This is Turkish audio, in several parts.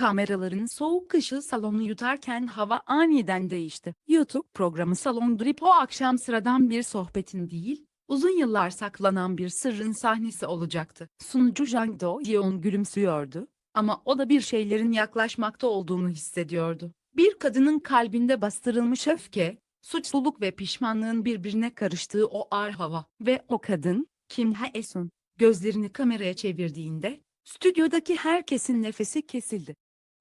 Kameraların soğuk ışığı salonu yutarken hava aniden değişti. YouTube programı Salon Drip o akşam sıradan bir sohbetin değil, uzun yıllar saklanan bir sırrın sahnesi olacaktı. Sunucu Jang Do-yeon gülümsüyordu ama o da bir şeylerin yaklaşmakta olduğunu hissediyordu. Bir kadının kalbinde bastırılmış öfke, suçluluk ve pişmanlığın birbirine karıştığı o ağır hava ve o kadın, Kim Ha-esun, gözlerini kameraya çevirdiğinde, stüdyodaki herkesin nefesi kesildi.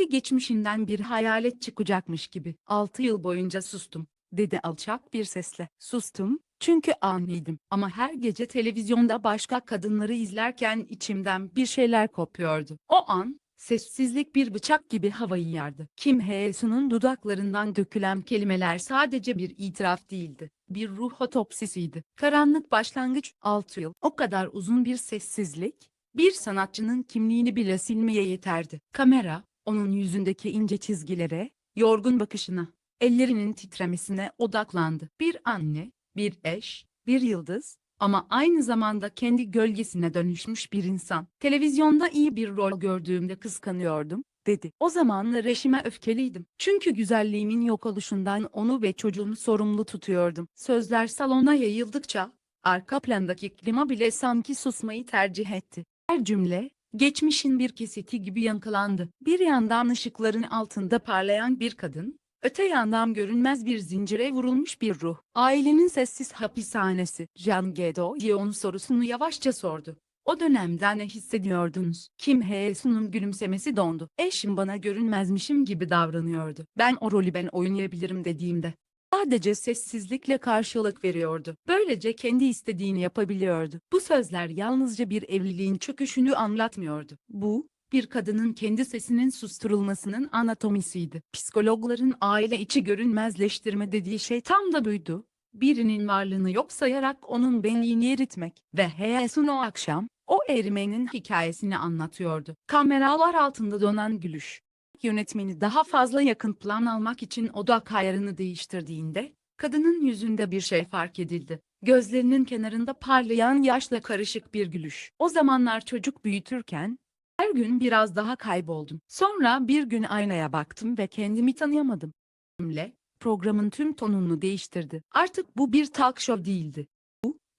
Geçmişinden bir hayalet çıkacakmış gibi. Altı yıl boyunca sustum, dedi alçak bir sesle. Sustum, çünkü anlıydım. Ama her gece televizyonda başka kadınları izlerken içimden bir şeyler kopuyordu. O an, sessizlik bir bıçak gibi havayı yardı. Kim Hye-sun'un dudaklarından dökülen kelimeler sadece bir itiraf değildi. Bir ruh otopsisiydi. Karanlık başlangıç 6 yıl. O kadar uzun bir sessizlik, bir sanatçının kimliğini bile silmeye yeterdi. Kamera, onun yüzündeki ince çizgilere, yorgun bakışına, ellerinin titremesine odaklandı. Bir anne, bir eş, bir yıldız ama aynı zamanda kendi gölgesine dönüşmüş bir insan. Televizyonda iyi bir rol gördüğümde kıskanıyordum, dedi. O zamanlar eşime öfkeliydim. Çünkü güzelliğimin yok oluşundan onu ve çocuğumu sorumlu tutuyordum. Sözler salona yayıldıkça, arka plandaki klima bile sanki susmayı tercih etti. Her cümle, geçmişin bir kesiti gibi yankılandı. Bir yandan ışıkların altında parlayan bir kadın, öte yandan görünmez bir zincire vurulmuş bir ruh. Ailenin sessiz hapishanesi. Jean Gedo Yeon sorusunu yavaşça sordu. O dönemde ne hissediyordunuz? Kim Hye-sun'un gülümsemesi dondu. Eşim bana görünmezmişim gibi davranıyordu. Ben o rolü ben oynayabilirim dediğimde. Sadece sessizlikle karşılık veriyordu. Böylece kendi istediğini yapabiliyordu. Bu sözler yalnızca bir evliliğin çöküşünü anlatmıyordu. Bu, bir kadının kendi sesinin susturulmasının anatomisiydi. Psikologların aile içi görünmezleştirme dediği şey tam da buydu. Birinin varlığını yok sayarak onun benliğini eritmek ve Heyesun o akşam, o erimenin hikayesini anlatıyordu. Kameralar altında dönen gülüş. Yönetmeni daha fazla yakın plan almak için odak ayarını değiştirdiğinde, kadının yüzünde bir şey fark edildi. Gözlerinin kenarında parlayan yaşla karışık bir gülüş. O zamanlar çocuk büyütürken, her gün biraz daha kayboldum. Sonra bir gün aynaya baktım ve kendimi tanıyamadım. Cümle, programın tüm tonunu değiştirdi. Artık bu bir talk show değildi.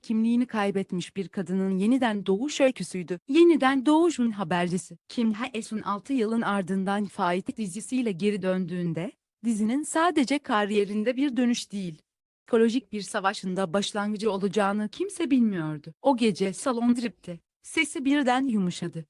Kimliğini kaybetmiş bir kadının yeniden doğuş öyküsüydü. Yeniden doğuşun habercisi. Kim Ha-esun 6 yılın ardından Fight dizisiyle geri döndüğünde, dizinin sadece kariyerinde bir dönüş değil, psikolojik bir savaşında başlangıcı olacağını kimse bilmiyordu. O gece salon dripte, sesi birden yumuşadı.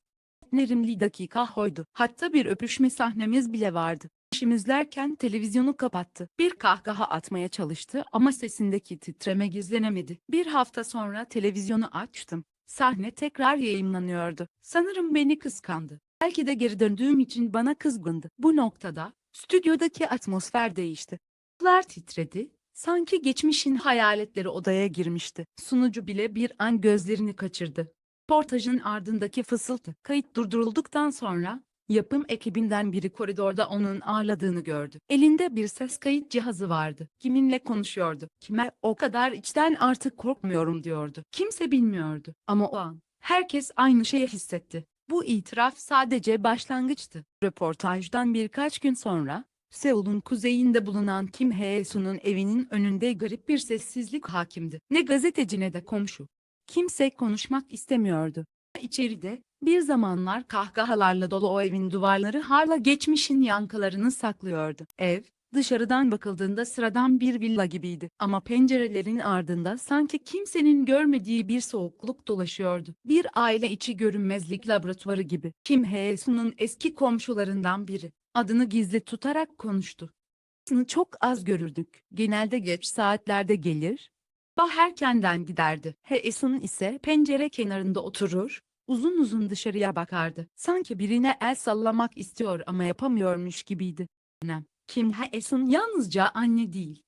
Nerimli dakika hoydu. Hatta bir öpüşme sahnemiz bile vardı. İşimizlerken televizyonu kapattı. Bir kahkaha atmaya çalıştı ama sesindeki titreme gizlenemedi. Bir hafta sonra televizyonu açtım. Sahne tekrar yayınlanıyordu. Sanırım beni kıskandı. Belki de geri döndüğüm için bana kızgındı. Bu noktada stüdyodaki atmosfer değişti. Kızlar titredi. Sanki geçmişin hayaletleri odaya girmişti. Sunucu bile bir an gözlerini kaçırdı. Portajın ardındaki fısıltı. Kayıt durdurulduktan sonra yapım ekibinden biri koridorda onun ağladığını gördü. Elinde bir ses kayıt cihazı vardı. Kiminle konuşuyordu? Kime o kadar içten artık korkmuyorum diyordu. Kimse bilmiyordu. Ama o an herkes aynı şeyi hissetti. Bu itiraf sadece başlangıçtı. Röportajdan birkaç gün sonra Seul'un kuzeyinde bulunan Kim Hye-sun'un evinin önünde garip bir sessizlik hakimdi. Ne gazeteci ne de komşu. Kimse konuşmak istemiyordu. İçeride, bir zamanlar kahkahalarla dolu o evin duvarları hala geçmişin yankılarını saklıyordu. Ev, dışarıdan bakıldığında sıradan bir villa gibiydi. Ama pencerelerin ardında sanki kimsenin görmediği bir soğukluk dolaşıyordu. Bir aile içi görünmezlik laboratuvarı gibi. Kim Hye-sun'un eski komşularından biri. Adını gizli tutarak konuştu. Sını çok az görürdük. Genelde geç saatlerde gelir, Sabah erkenden giderdi. Heesun ise pencere kenarında oturur, uzun uzun dışarıya bakardı. Sanki birine el sallamak istiyor ama yapamıyormuş gibiydi. Dönem. Kim Heesun yalnızca anne değil.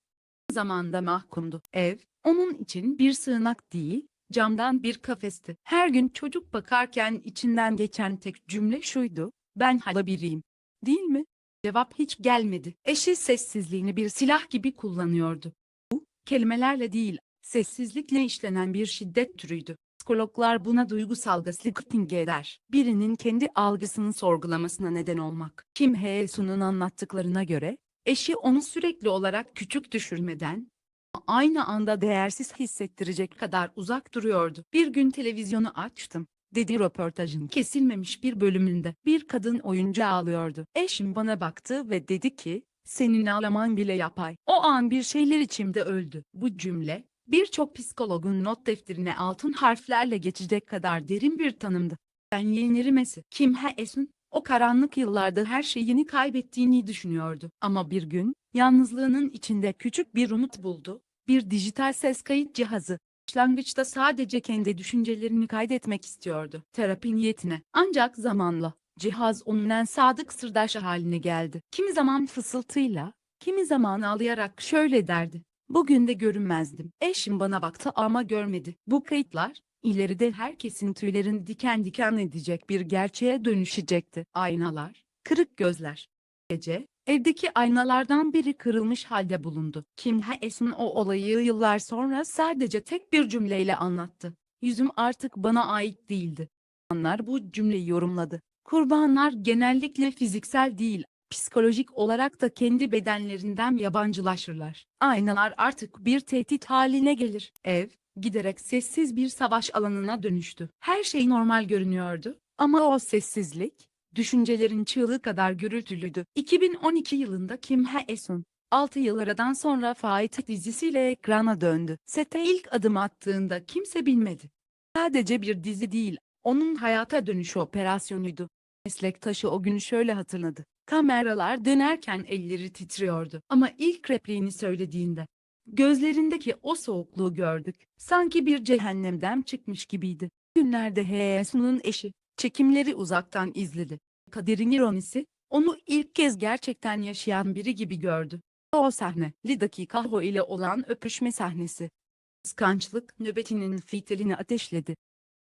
Zamanda mahkumdu. Ev, onun için bir sığınak değil, camdan bir kafesti. Her gün çocuk bakarken içinden geçen tek cümle şuydu, ben hala biriyim. Değil mi? Cevap hiç gelmedi. Eşi sessizliğini bir silah gibi kullanıyordu. Bu, kelimelerle değil, sessizlikle işlenen bir şiddet türüydü. Psikologlar buna duygusal gaslighting eder. Birinin kendi algısını sorgulamasına neden olmak. Kim Hye-sun'un anlattıklarına göre, eşi onu sürekli olarak küçük düşürmeden, aynı anda değersiz hissettirecek kadar uzak duruyordu. Bir gün televizyonu açtım dedi röportajın kesilmemiş bir bölümünde. Bir kadın oyuncu ağlıyordu. Eşim bana baktı ve dedi ki, senin ağlaman bile yapay. O an bir şeyler içimde öldü. Bu cümle, birçok psikologun not defterine altın harflerle geçecek kadar derin bir tanımdı. Ben yeğenlerimesi, Kim Hae-sun, o karanlık yıllarda her şeyini kaybettiğini düşünüyordu. Ama bir gün, yalnızlığının içinde küçük bir umut buldu. Bir dijital ses kayıt cihazı. Başlangıçta sadece kendi düşüncelerini kaydetmek istiyordu. Terapi niyetine. Ancak zamanla, cihaz onun en sadık sırdaşı haline geldi. Kimi zaman fısıltıyla, kimi zaman ağlayarak şöyle derdi. Bugün de görünmezdim. Eşim bana baktı ama görmedi. Bu kayıtlar, ileride herkesin tüylerini diken diken edecek bir gerçeğe dönüşecekti. Aynalar, kırık gözler. Gece, evdeki aynalardan biri kırılmış halde bulundu. Kim Hae-sun o olayı yıllar sonra sadece tek bir cümleyle anlattı. Yüzüm artık bana ait değildi. İnsanlar bu cümleyi yorumladı. Kurbanlar genellikle fiziksel değil, psikolojik olarak da kendi bedenlerinden yabancılaşırlar. Aynalar artık bir tehdit haline gelir. Ev, giderek sessiz bir savaş alanına dönüştü. Her şey normal görünüyordu ama o sessizlik, düşüncelerin çığlığı kadar gürültülüydü. 2012 yılında Kim Hae-sun, 6 yıl aradan sonra Fight dizisiyle ekrana döndü. Sete ilk adım attığında kimse bilmedi. Sadece bir dizi değil, onun hayata dönüşü operasyonuydu. Meslektaşı o günü şöyle hatırladı. Kameralar dönerken elleri titriyordu. Ama ilk repliğini söylediğinde, gözlerindeki o soğukluğu gördük. Sanki bir cehennemden çıkmış gibiydi. Günlerde Hyesun'un eşi, çekimleri uzaktan izledi. Kaderin ironisi, onu ilk kez gerçekten yaşayan biri gibi gördü. O sahne, Lidaki Kaho ile olan öpüşme sahnesi. Kıskançlık nöbetinin fitilini ateşledi.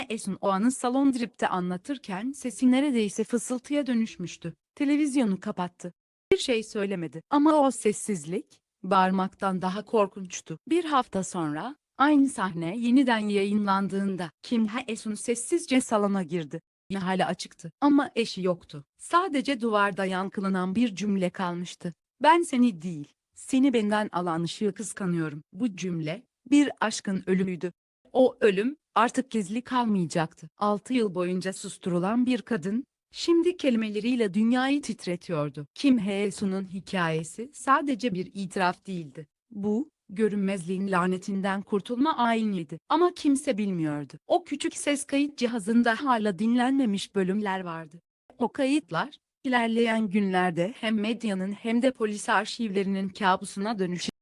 Esun o anı salon dripte anlatırken sesi neredeyse fısıltıya dönüşmüştü. Televizyonu kapattı. Bir şey söylemedi ama o sessizlik, bağırmaktan daha korkunçtu. Bir hafta sonra, aynı sahne yeniden yayınlandığında Kim Hae-sun sessizce salona girdi. Hala açıktı ama eşi yoktu. Sadece duvarda yankılanan bir cümle kalmıştı. Ben seni değil, seni benden alan ışığı kıskanıyorum. Bu cümle, bir aşkın ölümüydü. O ölüm, artık gizli kalmayacaktı. 6 yıl boyunca susturulan bir kadın, şimdi kelimeleriyle dünyayı titretiyordu. Kim Hye-sun'un hikayesi sadece bir itiraf değildi. Bu, görünmezliğin lanetinden kurtulma ayiniydi. Ama kimse bilmiyordu. O küçük ses kayıt cihazında hala dinlenmemiş bölümler vardı. O kayıtlar, ilerleyen günlerde hem medyanın hem de polis arşivlerinin kabusuna dönüşecek.